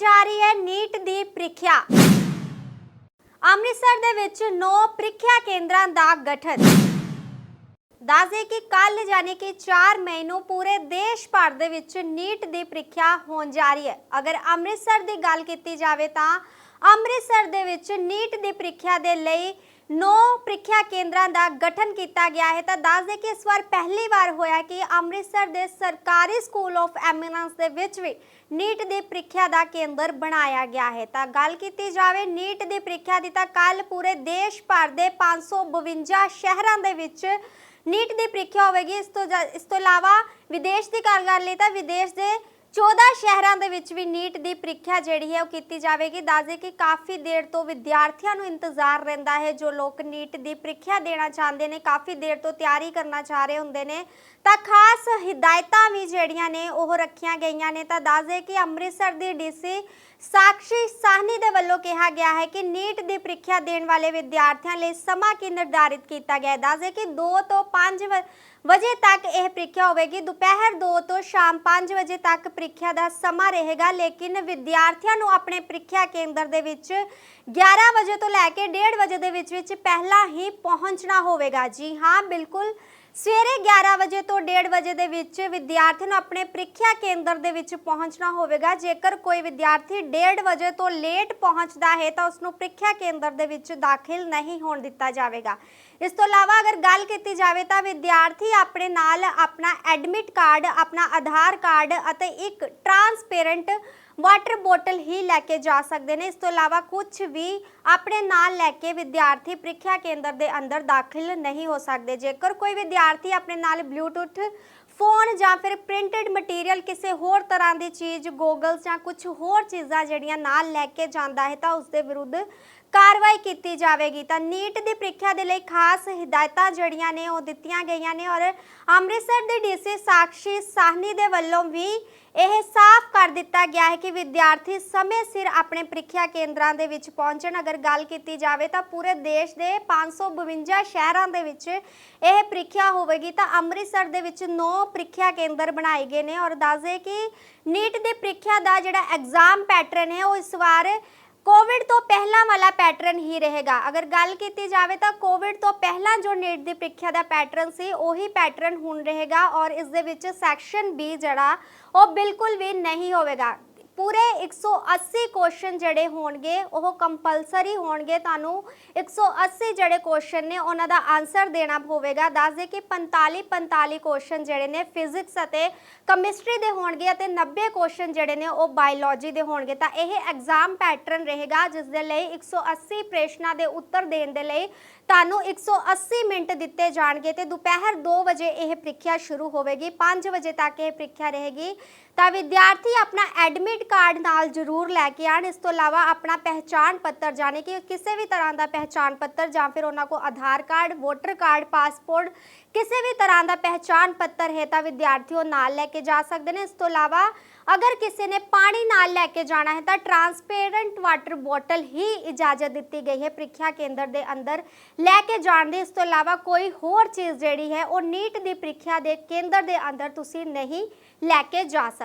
ਜਾ ਰਹੀ ਹੈ ਨੀਟ ਦੀ ਪ੍ਰੀਖਿਆ। ਅੰਮ੍ਰਿਤਸਰ ਦੇ ਵਿੱਚ 9 ਪ੍ਰੀਖਿਆ ਕੇਂਦਰਾਂ ਦਾ ਗਠਨ। ਦੱਸਦੇ ਕਿ ਕੱਲ ਯਾਨੀ ਕਿ 4 ਮਈ ਨੂੰ ਪੂਰੇ ਦੇਸ਼ ਭਰ ਦੇ ਵਿੱਚ ਨੀਟ ਦੀ ਪ੍ਰੀਖਿਆ ਹੋਣ ਜਾ ਰਹੀ ਹੈ। ਅਗਰ ਅੰਮ੍ਰਿਤਸਰ ਦੀ ਗੱਲ ਕੀਤੀ ਜਾਵੇ ਤਾਂ ਅੰਮ੍ਰਿਤਸਰ ਦੇ ਵਿੱਚ ਨੀਟ ਦੀ ਪ੍ਰੀਖਿਆ ਦੇ ਲਈ 9 ਪ੍ਰੀਖਿਆ ਕੇਂਦਰਾਂ ਦਾ ਗਠਨ ਕੀਤਾ ਗਿਆ ਹੈ। ਤਾਂ ਦੱਸ ਦੇ ਕਿ ਇਸ ਵਾਰ ਪਹਿਲੀ ਵਾਰ ਹੋਇਆ ਕਿ ਅੰਮ੍ਰਿਤਸਰ ਦੇ ਸਰਕਾਰੀ ਸਕੂਲ ਆਫ ਐਮੀਨੈਂਸ ਦੇ ਵਿੱਚ ਵੀ ਨੀਟ ਦੀ ਪ੍ਰੀਖਿਆ ਦਾ ਕੇਂਦਰ ਬਣਾਇਆ ਗਿਆ ਹੈ। ਤਾਂ ਗੱਲ ਕੀਤੀ ਜਾਵੇ ਨੀਟ ਦੀ ਪ੍ਰੀਖਿਆ ਦੀ ਤਾਂ ਕੱਲ ਪੂਰੇ ਦੇਸ਼ ਭਰ ਦੇ 552 ਸ਼ਹਿਰਾਂ ਦੇ ਵਿੱਚ ਨੀਟ ਦੀ ਪ੍ਰੀਖਿਆ ਹੋਵੇਗੀ। ਇਸ ਤੋਂ ਜਾ- ਇਸ ਤੋਂ ਇਲਾਵਾ ਵਿਦੇਸ਼ ਦੀ ਗੱਲ ਕਰ ਲਈ ਤਾਂ ਵਿਦੇਸ਼ ਦੇ 14 ਸ਼ਹਿਰਾਂ ਦੇ ਵਿੱਚ ਵੀ ਨੀਟ ਦੀ ਪ੍ਰੀਖਿਆ ਜਿਹੜੀ ਹੈ ਉਹ ਕੀਤੀ ਜਾਵੇਗੀ। ਦੱਸਦੇ ਕਿ ਕਾਫੀ ਦੇਰ ਤੋਂ ਵਿਦਿਆਰਥੀਆਂ ਨੂੰ ਇੰਤਜ਼ਾਰ ਰਹਿੰਦਾ ਹੈ, ਜੋ ਲੋਕ ਨੀਟ ਦੀ ਪ੍ਰੀਖਿਆ ਦੇਣਾ ਚਾਹੁੰਦੇ ਨੇ, ਕਾਫੀ ਦੇਰ ਤੋਂ ਤਿਆਰੀ ਕਰਨਾ ਚਾਹ ਰਹੇ ਹੁੰਦੇ ਨੇ। ਤਾਂ ਖਾਸ ਹਦਾਇਤਾਂ ਵੀ ਜਿਹੜੀਆਂ ਨੇ ਉਹ ਰੱਖੀਆਂ ਗਈਆਂ ਨੇ। ਤਾਂ ਦੱਸਦੇ ਕਿ ਅੰਮ੍ਰਿਤਸਰ ਦੀ ਡੀਸੀ ਸਾਕਸ਼ੀ ਸਾਹਨੀ ਦੇ ਵੱਲੋਂ ਕਿਹਾ ਗਿਆ ਹੈ ਕਿ ਨੀਟ ਦੀ ਪ੍ਰੀਖਿਆ ਦੇਣ ਵਾਲੇ ਵਿਦਿਆਰਥੀਆਂ ਲਈ ਸਮਾਂ ਕੀ ਨਿਰਧਾਰਿਤ ਕੀਤਾ ਗਿਆ ਹੈ? ਦੱਸਦੇ ਕਿ 2 ਤੋਂ 5 ਵਜੇ ਤੱਕ ਇਹ ਪ੍ਰੀਖਿਆ ਹੋਵੇਗੀ। ਦੁਪਹਿਰ 2 ਤੋਂ ਸ਼ਾਮ 5 ਵਜੇ ਤੱਕ ਪ੍ਰੀਖਿਆ ਦਾ ਸਮਾਂ ਰਹੇਗਾ, ਲੇਕਿਨ ਵਿਦਿਆਰਥੀਆਂ ਨੂੰ ਆਪਣੇ ਪ੍ਰੀਖਿਆ ਕੇਂਦਰ ਦੇ ਵਿੱਚ 11 ਵਜੇ ਤੋਂ ਲੈ ਕੇ 1:30 ਵਜੇ ਦੇ ਵਿੱਚ ਵਿੱਚ ਪਹਿਲਾਂ ਹੀ ਪਹੁੰਚਣਾ ਹੋਵੇਗਾ। ਜੀ ਹਾਂ, ਬਿਲਕੁਲ ਸਵੇਰੇ 11 ਵਜੇ ਤੋਂ 1:30 ਵਜੇ ਦੇ ਵਿੱਚ ਵਿਦਿਆਰਥੀ ਨੂੰ ਆਪਣੇ ਪ੍ਰੀਖਿਆ ਕੇਂਦਰ ਦੇ ਵਿੱਚ ਪਹੁੰਚਣਾ ਹੋਵੇਗਾ। ਜੇਕਰ ਕੋਈ ਵਿਦਿਆਰਥੀ 1:30 ਵਜੇ ਤੋਂ ਲੇਟ ਪਹੁੰਚਦਾ ਹੈ, ਤਾਂ ਉਸ ਨੂੰ ਪ੍ਰੀਖਿਆ ਕੇਂਦਰ ਦੇ ਵਿੱਚ ਦਾਖਲ ਨਹੀਂ ਹੋਣ ਦਿੱਤਾ ਜਾਵੇਗਾ। ਇਸ ਤੋਂ ਇਲਾਵਾ ਅਗਰ ਗੱਲ ਕੀਤੀ ਜਾਵੇ, ਤਾਂ ਵਿਦਿਆਰਥੀ ਆਪਣੇ ਨਾਲ ਆਪਣਾ ਐਡਮਿਟ ਕਾਰਡ, ਆਪਣਾ ਆਧਾਰ ਕਾਰਡ ਅਤੇ ਇੱਕ ਟਰਾਂਸਪੇਰੈਂਟ ਵਾਟਰ ਬੋਟਲ ਹੀ ਲੈ ਕੇ ਜਾ ਸਕਦੇ ਨੇ। ਇਸ ਤੋਂ ਇਲਾਵਾ ਕੁਝ ਵੀ ਆਪਣੇ ਨਾਲ ਲੈ ਕੇ ਵਿਦਿਆਰਥੀ ਪ੍ਰੀਖਿਆ ਕੇਂਦਰ ਦੇ ਅੰਦਰ ਦਾਖਲ ਨਹੀਂ ਹੋ ਸਕਦੇ। ਜੇਕਰ ਕੋਈ ਵਿਦਿਆਰਥੀ ਆਪਣੇ ਨਾਲ ਬਲੂਟੁੱਥ ਫੋਨ ਜਾਂ ਫਿਰ ਪ੍ਰਿੰਟਡ ਮਟੀਰੀਅਲ ਕਿਸੇ ਹੋਰ ਤਰ੍ਹਾਂ ਦੀ ਚੀਜ਼ ਗੋਗਲਸ ਜਾਂ ਕੁਝ ਹੋਰ ਚੀਜ਼ਾਂ ਜਿਹੜੀਆਂ ਨਾਲ ਲੈ ਕੇ ਜਾਂਦਾ ਹੈ ਤਾਂ ਉਸ ਦੇ ਵਿਰੁੱਧ ਕਾਰਵਾਈ ਕੀਤੀ ਜਾਵੇਗੀ। ਤਾਂ ਨੀਟ ਦੀ ਪ੍ਰੀਖਿਆ ਦੇ ਲਈ ਖਾਸ ਹਦਾਇਤਾਂ ਜਿਹੜੀਆਂ ਨੇ ਉਹ ਦਿੱਤੀਆਂ ਗਈਆਂ ਨੇ ਔਰ ਅੰਮ੍ਰਿਤਸਰ ਦੇ ਡੀਸੀ ਸਾਕਸ਼ੀ ਸਾਹਨੀ ਦੇ ਵੱਲੋਂ ਵੀ ਇਹ ਸਾਫ਼ ਕਰ ਦਿੱਤਾ ਗਿਆ ਹੈ ਕਿ ਵਿਦਿਆਰਥੀ ਸਮੇਂ ਸਿਰ ਆਪਣੇ ਪ੍ਰੀਖਿਆ ਕੇਂਦਰਾਂ ਦੇ ਵਿੱਚ ਪਹੁੰਚਣ। ਅਗਰ ਗੱਲ ਕੀਤੀ ਜਾਵੇ ਤਾਂ ਪੂਰੇ ਦੇਸ਼ ਦੇ 552 ਸ਼ਹਿਰਾਂ ਦੇ ਵਿੱਚ ਇਹ ਪ੍ਰੀਖਿਆ ਹੋਵੇਗੀ। ਤਾਂ ਅੰਮ੍ਰਿਤਸਰ ਦੇ ਵਿੱਚ 9 ਪ੍ਰੀਖਿਆ ਕੇਂਦਰ ਬਣਾਏ ਗਏ ਨੇ ਔਰ ਦੱਸਦੇ ਕਿ ਨੀਟ ਦੀ ਪ੍ਰੀਖਿਆ ਦਾ ਜਿਹੜਾ ਐਗਜ਼ਾਮ ਪੈਟਰਨ ਹੈ, ਉਹ ਇਸ ਵਾਰ ਕੋਵਿਡ ਤੋਂ ਪਹਿਲਾਂ ਵਾਲਾ ਪੈਟਰਨ ਹੀ ਰਹੇਗਾ। ਅਗਰ ਗੱਲ ਕੀਤੀ ਜਾਵੇ ਤਾਂ ਕੋਵਿਡ ਤੋਂ ਪਹਿਲਾਂ ਜੋ ਨੇਟ ਦੀ ਪ੍ਰੀਖਿਆ ਦਾ ਪੈਟਰਨ ਸੀ, ਉਹੀ ਪੈਟਰਨ ਹੁਣ ਰਹੇਗਾ ਔਰ ਇਸ ਦੇ ਵਿੱਚ ਸੈਕਸ਼ਨ ਬੀ ਜਿਹੜਾ, ਉਹ ਬਿਲਕੁਲ ਵੀ ਨਹੀਂ ਹੋਵੇਗਾ। ਪੂਰੇ 180 ਕੁਐਸਚਨ ਜਿਹੜੇ ਹੋਣਗੇ, ਉਹ ਕੰਪਲਸਰੀ ਹੋਣਗੇ। ਤੁਹਾਨੂੰ 180 ਜਿਹੜੇ ਕੁਐਸਚਨ ਨੇ, ਉਹਨਾਂ ਦਾ ਆਨਸਰ ਦੇਣਾ ਹੋਵੇਗਾ। ਦੱਸ ਦੇ ਕਿ 45 45 ਕੁਐਸਚਨ ਜਿਹੜੇ ਨੇ ਫਿਜ਼ਿਕਸ ਅਤੇ ਕੈਮਿਸਟਰੀ ਦੇ ਹੋਣਗੇ ਅਤੇ 90 ਕੁਐਸਚਨ ਜਿਹੜੇ ਨੇ, ਉਹ ਬਾਇਓਲੋਜੀ ਦੇ ਹੋਣਗੇ। ਤਾਂ ਇਹ ਐਗਜ਼ਾਮ ਪੈਟਰਨ ਰਹੇਗਾ, ਜਿਸ ਦੇ ਲਈ 180 ਪ੍ਰਸ਼ਨਾਂ ਦੇ ਉੱਤਰ ਦੇਣ ਦੇ ਲਈ ਤੁਹਾਨੂੰ 180 ਮਿੰਟ ਦਿੱਤੇ ਜਾਣਗੇ ਤੇ ਦੁਪਹਿਰ 2 ਵਜੇ ਇਹ ਪ੍ਰੀਖਿਆ ਸ਼ੁਰੂ ਹੋਵੇਗੀ 5 ਵਜੇ ਤੱਕ ਇਹ ਪ੍ਰੀਖਿਆ ਰਹੇਗੀ। ਤਾਂ ਵਿਦਿਆਰਥੀ ਆਪਣਾ ਐਡਮਿਟ ਕਾਰਡ ਨਾਲ ਜ਼ਰੂਰ ਲੈ ਕੇ ਆਣ ਇਸ ਤੋਂ ਇਲਾਵਾ ਆਪਣਾ ਪਹਿਚਾਣ ਪੱਤਰ, ਜਾਣੇ ਕਿ ਕਿਸੇ ਵੀ ਤਰ੍ਹਾਂ ਦਾ ਪਹਿਚਾਣ ਪੱਤਰ ਜਾਂ ਫਿਰ ਉਹਨਾਂ ਕੋ Aadhaar card, voter card, passport, ਕਿਸੇ ਵੀ ਤਰ੍ਹਾਂ ਦਾ ਪਹਿਚਾਣ ਪੱਤਰ ਹੈ ਤਾਂ ਵਿਦਿਆਰਥੀ ਉਹ ਨਾਲ ਲੈ ਕੇ ਜਾ ਸਕਦੇ ਨੇ। ਇਸ ਤੋਂ ਇਲਾਵਾ ਅਗਰ ਕਿਸੇ ਨੇ ਪਾਣੀ ਨਾਲ ਲੈ ਕੇ ਜਾਣਾ ਹੈ ਤਾਂ ਟਰਾਂਸਪੇਰੈਂਟ ਵਾਟਰ ਬੋਟਲ ਹੀ ਇਜਾਜ਼ਤ ਦਿੱਤੀ ਗਈ ਹੈ ਪ੍ਰੀਖਿਆ ਕੇਂਦਰ ਦੇ ਅੰਦਰ ਲੈ ਕੇ ਜਾਣ ਦੀ। ਇਸ ਤੋਂ ਇਲਾਵਾ ਕੋਈ ਹੋਰ ਚੀਜ਼ ਜਿਹੜੀ ਹੈ ਉਹ ਨੀਟ ਦੀ ਪ੍ਰੀਖਿਆ ਦੇ ਕੇਂਦਰ ਦੇ ਅੰਦਰ ਤੁਸੀਂ ਨਹੀਂ ਲੈ ਕੇ ਜਾ ਸਕਦੇ।